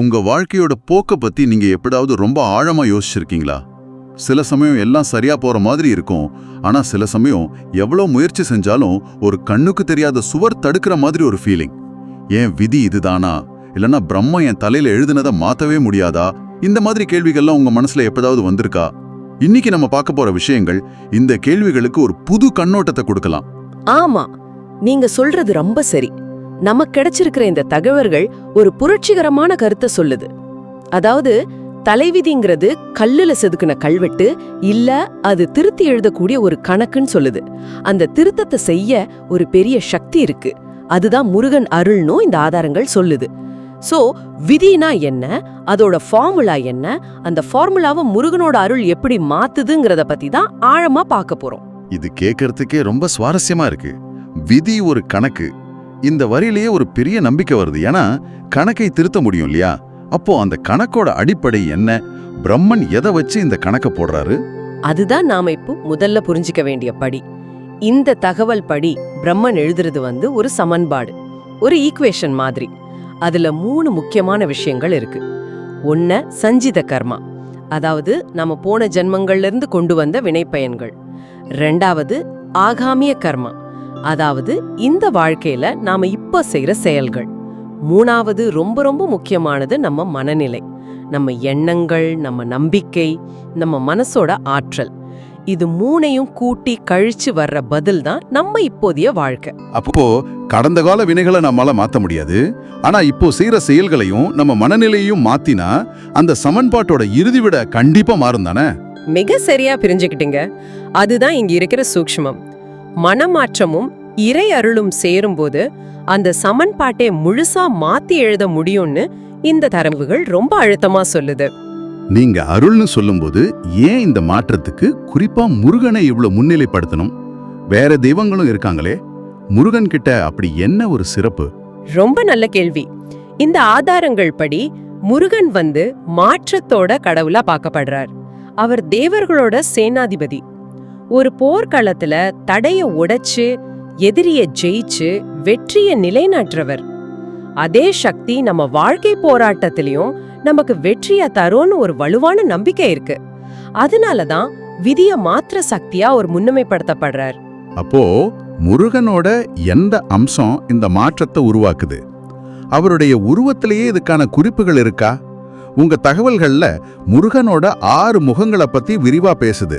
உங்க வாழ்க்கையோட போக்க பத்தி நீங்க எப்படாவது ரொம்ப ஆழமா யோசிச்சிருக்கீங்களா? சில சமயம் எல்லாம் சரியா போற மாதிரி இருக்கும். ஆனா சில சமயம் எவ்வளோ முயற்சி செஞ்சாலும் ஒரு கண்ணுக்கு தெரியாத சுவர் தடுக்கிற மாதிரி ஒரு ஃபீலிங் ஏன் விதி இதுதானா? இல்லனா பிரம்ம என் தலையில எழுதுனதை மாத்தவே முடியாதா? இந்த மாதிரி கேள்விகள்லாம் உங்க மனசுல எப்பதாவது வந்திருக்கா? இன்னைக்கு நம்ம பார்க்க போற விஷயங்கள் இந்த கேள்விகளுக்கு ஒரு புது கண்ணோட்டத்தை கொடுக்கலாம். ஆமா. நீங்க சொல்றது ரொம்ப சரி. நமக்கு கிடைச்சிருக்கிற இந்த தகவல்கள் ஒரு புரட்சிகரமான கருத்தை சொல்லுது. அதாவது தலைவிதிங்கிறது கல்லுல செதுக்குன கல்வெட்டு இல்ல அது திருத்தி எழுதக்கூடிய ஒரு கணக்குன்னு சொல்லுது. அந்த திருத்தத்தை செய்ய ஒரு பெரிய சக்தி இருக்கு. அதுதான் முருகன் அருள்னும் இந்த ஆதாரங்கள் சொல்லுது. சோ விதினா என்ன? அதோட ஃபார்முலா என்ன? அந்த ஃபார்முலாவை முருகனோட அருள் எப்படி மாத்துதுங்கிறத பத்தி தான் ஆழமா பார்க்க போறோம். இது கேட்கறதுக்கே ரொம்ப சுவாரஸ்யமா இருக்கு. விதி ஒரு கணக்கு இந்த வரியிலேயே ஒரு பெரிய நம்பிக்கை வருது. ஏன்னா கணக்கை திருத்த முடியும் இல்லையா? அப்போ அந்த கணக்கோட அடிப்படை என்ன? பிரம்மன் எதை வச்சு இந்த கணக்கை போடுறாரு? அதுதான் நாம இப்போ முதல்ல புரிஞ்சிக்க வேண்டிய படி. இந்த தகவல் படி பிரம்மன் எழுதுறது வந்து ஒரு சமன்பாடு ஒரு ஈக்குவேஷன் மாதிரி. அதுல மூணு முக்கியமான விஷயங்கள் இருக்கு. ஒண்ண சஞ்சித கர்மா. அதாவது நம்ம போன ஜென்மங்கள்ல இருந்து கொண்டு வந்த வினைப்பயன்கள். ரெண்டாவது ஆகாமிய கர்மா. அதாவது இந்த வாழ்க்கையில நாம இப்ப செய்யற செயல்கள். மூணாவது ரொம்ப ரொம்ப முக்கியமானது நம்ம மனநிலை. நம்ம எண்ணங்கள் நம்ம நம்பிக்கை நம்ம மனசோட ஆற்றல். இது மூணையும் கூட்டி கழிச்சு வர்ற பதில் தான் நம்ம இப்போதைய வாழ்க்கை. அப்போ கடந்த கால வினைகளை நம்மால மாத்த முடியாது. ஆனா இப்போ செய்யற செயல்களையும் நம்ம மனநிலையையும் மாத்தினா அந்த சமன்பாட்டோட இறுதி விட கண்டிப்பா மாறும் தானே? மிக சரியா பிரிஞ்சுக்கிட்டீங்க. அதுதான் இங்க இருக்கிற சூக்ஷ்மம். மனமாற்றமும் இறை அருளும் சேரும்போது அந்த சமன்பாட்டை முழுசா மாத்தி எழுத முடியும்னு இந்த தரவுகள் ரொம்ப அழுத்தமா சொல்லுது. நீங்க அருள்னு சொல்லும்போது ஏன் இந்த மாற்றத்துக்கு குறிப்பா முருகனை இவ்வளவு முன்னிலைப்படுத்தணும்? வேற தெய்வங்களும் இருக்காங்களே முருகன் கிட்ட அப்படி என்ன ஒரு சிறப்பு? ரொம்ப நல்ல கேள்வி. இந்த ஆதாரங்கள் படி முருகன் வந்து மாற்றத்தோட கடவுளா பார்க்கப்படுறார். அவர் தேவர்களோட சேனாதிபதி. ஒரு போர்க்களத்துல தடைய உடைச்சு எதிரிய ஜெயிச்சு வெற்றியை நிலைநாட்டுறவர். அதே சக்தி நம்ம வாழ்க்கை போராட்டத்திலையும் நமக்கு வெற்றியை தரும்னு ஒரு வலுவான நம்பிக்கை இருக்கு. அதனாலதான் விதிய மாத்திர சக்தியா ஒரு முன்னுமைப்படுத்தப்படுறார். அப்போ முருகனோட எந்த அம்சம் இந்த மாற்றத்தை உருவாக்குது? அவருடைய உருவத்திலேயே இதுக்கான குறிப்புகள் இருக்கா? உங்க தகவல்கள்ல முருகனோட ஆறு முகங்களை பத்தி விரிவா பேசுது.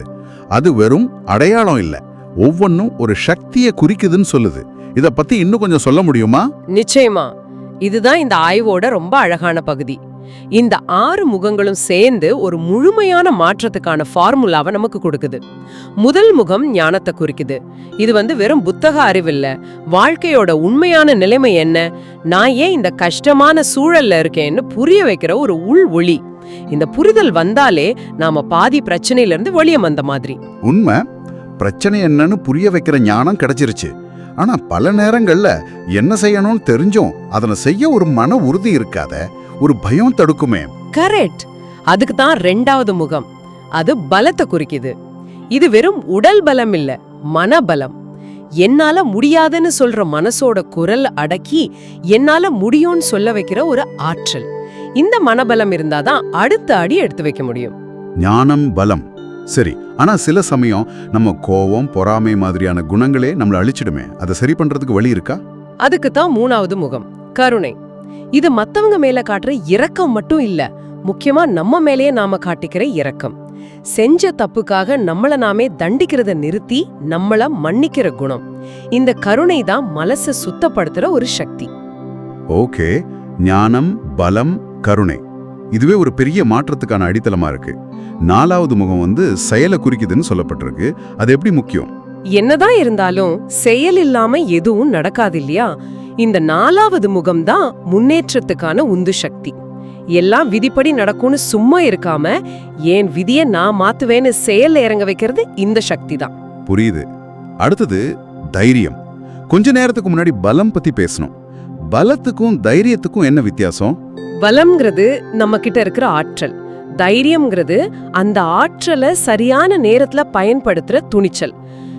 அது வெறும் அடையாளம் இல்லை. ஒவ்வொன்றும் ஒரு சக்தியை குறிக்குதுன்னு சொல்லுது. இதை பத்தி இன்னும் கொஞ்சம் சொல்ல முடியுமா? நிச்சயமா. இதுதான் இந்த ஆய்வோட ரொம்ப அழகான பகுதி. இந்த ஆறு முகங்களும் சேர்ந்து ஒரு முழுமையான மாற்றத்துக்கான ஃபார்முலாவை நமக்கு கொடுக்குது. முதல் முகம் ஞானத்தை குறிக்குது. இது வந்து வெறும் புத்தக அறிவில்ல. வாழ்க்கையோட உண்மையான நிலைமை என்ன? நான் ஏன் இந்த கஷ்டமான சூழல்ல இருக்கேன்னு புரிய வைக்கிற ஒரு உள் ஒளி. இந்த புரிதல் வந்தாலே நாம பாதி பிரச்சனையில இருந்து வெளியே வந்த மாதிரி. உண்மை. பிரச்சனை என்னன்னு புரிய வைக்கிற ஞானம் கிடைச்சிருச்சு. ஆனா பல நேரங்கள்ல என்ன செய்யணும்னு தெரிஞ்சும் அதனை செய்ய ஒரு மன உறுதி இருக்காத ஒரு பயம் தடுக்குமே. கரெக்ட் அதுக்கு தான் ரெண்டாவது முகம். அது பலத்தை குறிக்குது. இது வெறும் உடல் பலம் இல்ல மனபலம் என்னால முடியாதுன்னு சொல்ற மனசோட குரல் அடக்கி என்னால முடியும்னு சொல்ல வைக்கிற ஒரு ஆற்றல். இந்த மனபலம் இருந்தாதான் அடுத்த அடி எடுத்து வைக்க முடியும். ஞானம் பலம். சரி ஆனா சில சமயம் நம்ம கோவம் பொறாமை மாதிரியான குணங்களே நம்மள அழிச்சிடுமே. அதை சரி பண்றதுக்கு வழி இருக்கா? அதுக்கு தான் மூணாவது முகம் கருணை. இது மத்தவங்க மேல காட்டுற இரக்கம் மட்டும் இல்ல முக்கியமா நம்ம மேலேயே நாம காட்டிக்கிற இரக்கம். செஞ்ச தப்புக்காக நம்மள நாமே தண்டிக்கிறத நிறுத்தி நம்மள மன்னிக்கிற குணம். இந்த கருணை தான் மனசை சுத்தப்படுத்துற ஒரு சக்தி. ஓகே ஞானம் பலம் கருணை. இதுவே ஒரு பெரிய மாற்றத்துக்கான அடித்தளமா இருக்கு. நாலாவது முகம் வந்து செயலை குறிக்குதுன்னு சொல்லப்பட்டிருக்கு. அது எப்படி முக்கியம்? என்னதான் இருந்தாலும் செயல் இல்லாம எதுவும் நடக்காது இல்லையா? இந்த நாலாவது முகம் தான் முன்னேற்றத்துக்கான உந்து சக்தி. எல்லாம் விதிப்படி நடக்கும்னு சும்மா இருக்காம ஏன் விதிய நான் மாத்துவேன்னு செயல்ல இறங்க வைக்கிறது இந்த சக்தி தான். புரியுது. அடுத்தது தைரியம். கொஞ்ச நேரத்துக்கு முன்னாடி பலம் பத்தி பேசணும். பலத்துக்கும் தைரியத்துக்கும் என்ன வித்தியாசம்? பலம்ங்கிறது நம்ம கிட்ட இருக்கிற ஆற்றல். தைரியம்ங்கிறது அந்த ஆற்றலை சரியான நேரத்துல பயன்படுத்துற துணிச்சல்.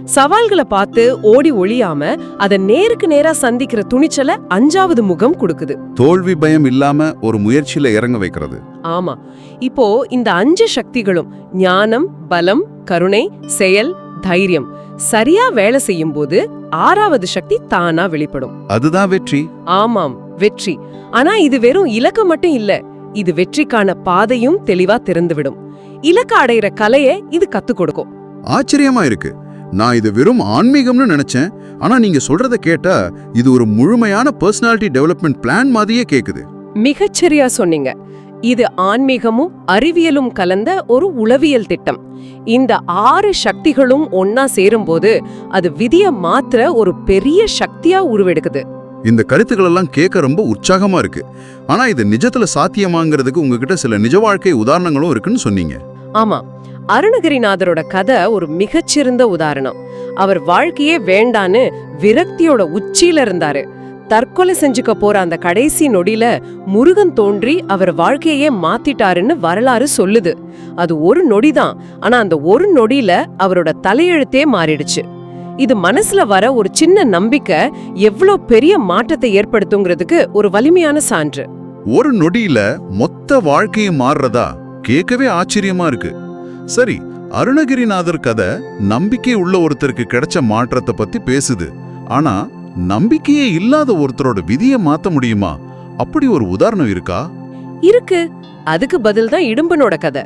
சவால்களை பார்த்து ஓடி ஒளியாம அத நேருக்கு நேரா சந்திக்கிற துணிச்சல அஞ்சாவது முகம் கொடுக்குது. தோல்வி பயம் இல்லாம ஒரு முயற்சியில இறங்க வைக்கிறது. ஆமா. இப்போ இந்த அஞ்சு சக்திகளும் ஞானம் பலம் கருணை செயல் தைரியம். சரியா வேலை செய்யும் போது ஆறாவது சக்தி தானா வெளிப்படும். அதுதான் வெற்றி. ஆமாம் வெற்றி. ஆனா இது வெறும் இலக்கு மட்டும் இல்ல இது வெற்றிக்கான பாதையும் தெளிவா திறந்துவிடும். இலக்கு அடையிற கலைய இது கத்து கொடுக்கும். ஆச்சரியமா இருக்கு. நான் இது வெறும் ஆன்மீகம்னு நினைச்சேன். ஆனா நீங்க சொல்றத கேட்டா இது ஒரு முழுமையான பர்சனாலிட்டி டெவலப்மெண்ட் பிளான் மாதிரியே கேக்குது. மிகச்சரியா சொன்னீங்க. இது ஆன்மீகமும் அறிவியலும் கலந்த ஒரு உளவியல் திட்டம். இந்த ஆறு சக்திகளும் ஒன்னா சேரும்போது அது விதிய மாத்திர ஒரு பெரிய சக்தியா உருவெடுக்குது. இந்த கருத்துக்கள் எல்லாம் கேட்க ரொம்ப உற்சாகமா இருக்கு. ஆனா இது நிஜத்துல சாத்தியமாங்கிறதுக்கு உங்ககிட்ட சில நிஜ வாழ்க்கை உதாரணங்களும் இருக்குன்னு சொன்னீங்க. ஆமா அருணகிரிநாதரோட கதை ஒரு மிகச்சிறந்த உதாரணம். அவர் வாழ்க்கையே வேண்டான்னு விரக்தியோட உச்சியில இருந்தாரு. தற்கொலை செஞ்சுக்க போற அந்த கடைசி நொடியில முருகன் தோன்றி அவர் வாழ்க்கையே மாத்திட்டாருன்னு வரலாறு சொல்லுது. அது ஒரு நொடிதான். ஆனா அந்த ஒரு நொடியில அவரோட தலையெழுத்தே மாறிடுச்சு. இது மனசுல வர ஒரு சின்ன நம்பிக்கை எவ்ளோ பெரிய மாற்றத்தை ஏற்படுத்துங்கிறதுக்கு ஒரு வலிமையான சான்று. ஒரு நொடியில மொத்த வாழ்க்கையை மாறுறதா கேட்கவே ஆச்சரியமா இருக்கு. சரி அருணகிரிநாதர் கதை நம்பிக்கை உள்ள ஒருத்தருக்கு கிடைச்ச மாற்றத்தை பத்தி பேசுது. ஆனா நம்பிக்கையே இல்லாத ஒருத்தரோட விதியை மாத்த முடியுமா? அப்படி ஒரு உதாரணம் இருக்கா? இருக்கு. அதுக்கு பதில் தான் இடும்பனோட கதை.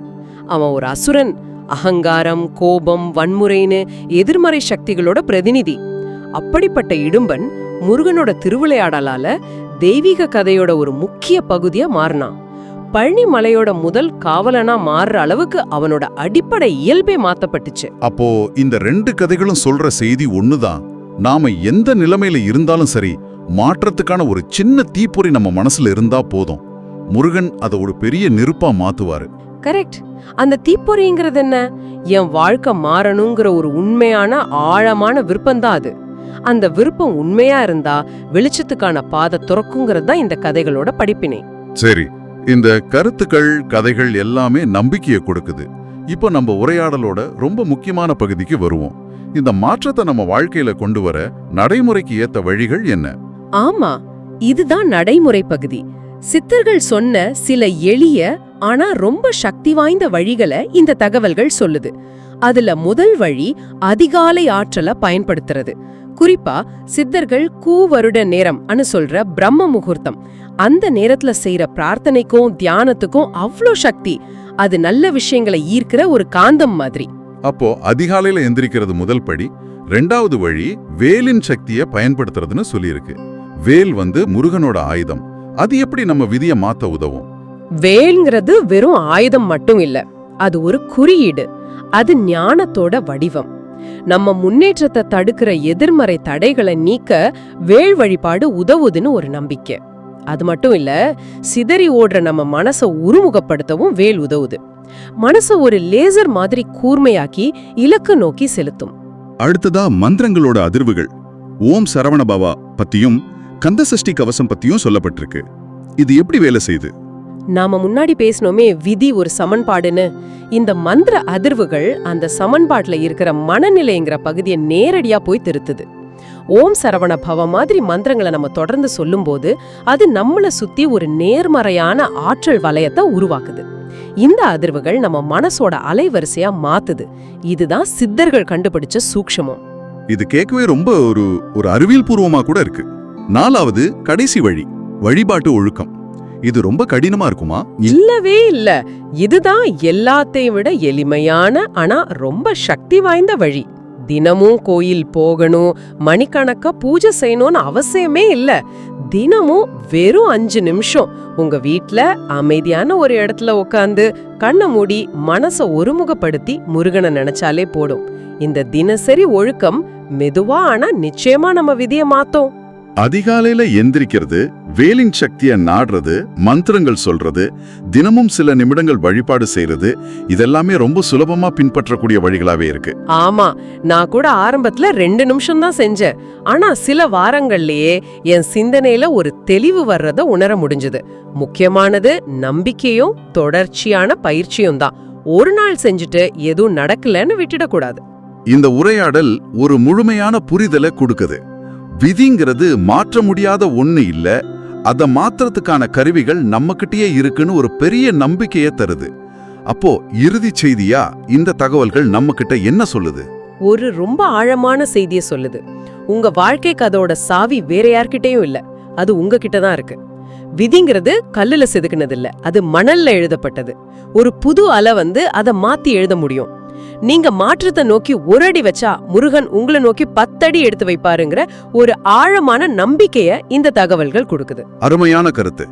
அவன் ஒரு அசுரன். அகங்காரம் கோபம் வன்முறைன்னு எதிர்மறை சக்திகளோட பிரதிநிதி. அப்படிப்பட்ட இடும்பன் முருகனோட திருவிளையாடலால தெய்வீக கதையோட ஒரு முக்கிய பகுதியா மாறினான். பழனி மலையோட முதல் காவலனா மாறுற அளவுக்கு அவனோட அடிப்படை இயல்பே மாத்தப்பட்டுச்சு. அப்போ இந்த ரெண்டு கதைகளும் சொல்ற செய்தி ஒண்ணுதான். நாம எந்த நிலைமையில இருந்தாலும் சரி மாற்றத்துக்கான ஒரு சின்ன தீப்பொறி நம்ம மனசுல இருந்தா போதும். முருகன் அதை ஒரு பெரிய நெருப்பா மாத்துவாரு. கரெக்ட் அந்த தீப்பொறிங்கிறது என்ன? என் வாழ்க்கை மாறணுங்கிற ஒரு உண்மையான ஆழமான விருப்பம் தான் அது. அந்த விருப்பம் உண்மையா இருந்தா வெளிச்சத்துக்கான பாதை துறக்குங்கிறது தான் இந்த கதைகளோட படிப்பினை. சரி இந்த கருத்துக்கள் கதைகள் எல்லாமே நம்பிக்கையை கொடுக்குது. இப்போ நம்ம உரையாடலோட ரொம்ப முக்கியமான பகுதிக்கு வருவோம். இந்த மாற்றத்தை நம்ம வாழ்க்கையில கொண்டு வர நடைமுறைக்கு ஏத்த வழிகள் என்ன? ஆமா இதுதான் நடைமுறை பகுதி. சித்தர்கள் சொன்ன சில எளிய ஆனா ரொம்ப சக்தி வாய்ந்த வழிகளை இந்த தகவல்கள் சொல்லுது. அதுல முதல் வழி அதிகாலை ஆற்றலை பயன்படுத்துறது. குறிப்பா சித்தர்கள் கூவருட நேரம் அனு சொல்ற பிரம்ம முகூர்த்தம். அந்த நேரத்துல செய்யற பிரார்த்தனைக்கும் தியானத்துக்கும் அவ்வளோ சக்தி. அது நல்ல விஷயங்களை ஈர்க்கிற ஒரு காந்தம் மாதிரி. அப்போ அதிகாலையில எந்திரிக்கிறது முதல் படி ரெண்டாவது வழி வேலின் சக்தியை பயன்படுத்துறதுன்னு சொல்லியிருக்கு. வேல் வந்து முருகனோட ஆயுதம். அது எப்படி நம்ம விதிய மாத்த உதவும்? வேல்ங்கிறது வெறும் ஆயுதம் மட்டும் இல்ல அது ஒரு குறியீடு. அது ஞானத்தோட வடிவம். நம்ம முன்னேற்றத்தை தடுக்கிற எதிர்மறை தடைகளை நீக்க வேள் வழிபாடு உதவுதுன்னு ஒரு நம்பிக்கை. அது மட்டும் இல்ல சிதறி ஓடுற நம்ம மனசை உருமுகப்படுத்தவும் வேல் உதவுது. மனச ஒரு லேசர் மாதிரி கூர்மையாக்கி இலக்கு நோக்கி செலுத்தும். அடுத்ததா மந்திரங்களோட அதிர்வுகள். ஓம் சரவணபவா பத்தியும் கந்தசஷ்டி கவசம் பத்தியும் சொல்லப்பட்டிருக்கு. இது எப்படி வேலை செய்யுது நாம முன்னாடி பேசினோமே விதி ஒரு சமன்பாடுன்னு. இந்த மந்திர அதிர்வுகள் அந்த சமன்பாட்டுல இருக்கிற மனநிலைங்கிற பகுதியை நேரடியா போய் திருத்துது. ஓம் சரவண பவ மாதிரி மந்திரங்களை நம்ம தொடர்ந்து சொல்லும்போது அது நம்மள சுத்தி ஒரு நேர்மறையான ஆற்றல் வலயத்தை உருவாக்குது. இந்த அதிர்வுகள் நம்ம மனசோட அலைவரிசையா மாத்துது. இதுதான் சித்தர்கள் கண்டுபிடிச்ச சூக்ஷமம். இது கேட்கவே ரொம்ப ஒரு ஒரு அறிவியல் பூர்வமா கூட இருக்கு. நாலாவது கடைசி வழி வழிபாட்டு ஒழுக்கம். இது ரொம்ப கடினமா இருக்குமா? இல்லவே இல்ல. இதுதான் எல்லாத்தையும் விட எளிமையான ஆனா ரொம்ப சக்தி வாய்ந்த வழி. தினமும் கோயில் போகணும் மணிக்கணக்கா பூஜை செய்யணும்னு அவசியமே இல்ல. தினமும் வெறும் அஞ்சு நிமிஷம் உங்க வீட்டில் அமைதியான ஒரு இடத்துல உட்காந்து கண்ணை மூடி மனச ஒருமுகப்படுத்தி முருகனை நினைச்சாலே போடும் இந்த தினசரி ஒழுக்கம் மெதுவா ஆனா நிச்சயமா நம்ம விதிய மாத்தோம். அதிகாலையில எந்திரிக்கிறது வேலின் சக்திய நாடுறது மந்திரங்கள் சொல்றது தினமும் சில நிமிடங்கள் வழிபாடு செய்யறது இதெல்லாமே ரொம்ப சுலபமா பின்பற்றக்கூடிய வழிகளாவே இருக்கு. ஆமா நான் கூட ஆரம்பத்துல ரெண்டு நிமிஷம் தான் செஞ்சேன். ஆனா சில வாரங்கள்லயே என் சிந்தனையில ஒரு தெளிவு வர்றத உணர முடிஞ்சது. முக்கியமானது நம்பிக்கையும் தொடர்ச்சியான பயிற்சியும் தான். ஒரு நாள் செஞ்சுட்டு எதுவும் நடக்கலன்னு விட்டுடக்கூடாது. இந்த உரையாடல் ஒரு முழுமையான புரிதலை கொடுக்குது. விதிங்கிறது மாற்ற முடியாத ஒண்ணு இல்லை. அதை மாத்துறதுக்கான கருவிகள் நம்மகிட்டயே இருக்குன்னு ஒரு பெரிய நம்பிக்கையை தருது. அப்போ இறுதி செய்தியா? இந்த தகவல்கள் நம்மகிட்ட என்ன சொல்லுது? ஒரு ரொம்ப ஆழமான செய்தியை சொல்லுது. உங்க வாழ்க்கைக்கு அதோட சாவி வேற யார்கிட்டயும் இல்ல. அது உங்ககிட்ட தான் இருக்கு. விதிங்கிறது கல்லுல செதுக்குனது இல்ல. அது மணல்ல எழுதப்பட்டது. ஒரு புது அலை வந்து அதை மாத்தி எழுத முடியும். நீங்க மாற்றத்தை நோக்கி ஒரு அடி வச்சா முருகன் உங்களை நோக்கி பத்தடி எடுத்து வைப்பாருங்கிற ஒரு ஆழமான நம்பிக்கைய இந்த தகவல்கள் கொடுக்குது. அருமையான கருத்து.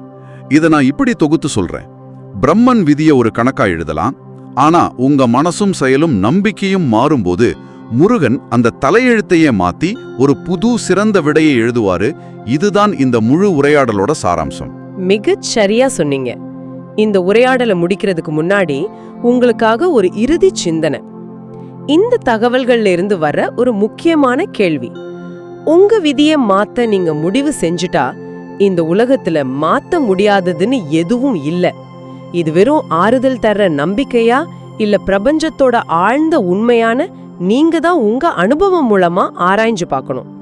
இத நான் இப்படி தொகுத்து சொல்றேன். பிரம்மன் விதிய ஒரு கணக்கா எழுதலாம். ஆனா உங்க மனசும் செயலும் நம்பிக்கையும் மாறும்போது முருகன் அந்த தலையெழுத்தையே மாத்தி ஒரு புது சிறந்த விடையை எழுதுவாரு. இதுதான் இந்த முழு உரையாடலோட சாராம்சம். மிகச் சரியா சொன்னீங்க. இந்த உரையாடலை முடிக்கிறதுக்கு முன்னாடி உங்களுக்காக ஒரு இறுதி சிந்தனை. இந்த தகவல்கள்ல இருந்து வர ஒரு முக்கியமான கேள்வி. உங்க விதியை மாத்த நீங்க முடிவு செஞ்சுட்டா இந்த உலகத்துல மாத்த முடியாததுன்னு எதுவும் இல்ல. இது வெறும் ஆறுதல் தர்ற நம்பிக்கையா இல்ல பிரபஞ்சத்தோட ஆழ்ந்த உண்மையான நீங்க தான் உங்க அனுபவம் மூலமா ஆராய்ஞ்சு பார்க்கணும்.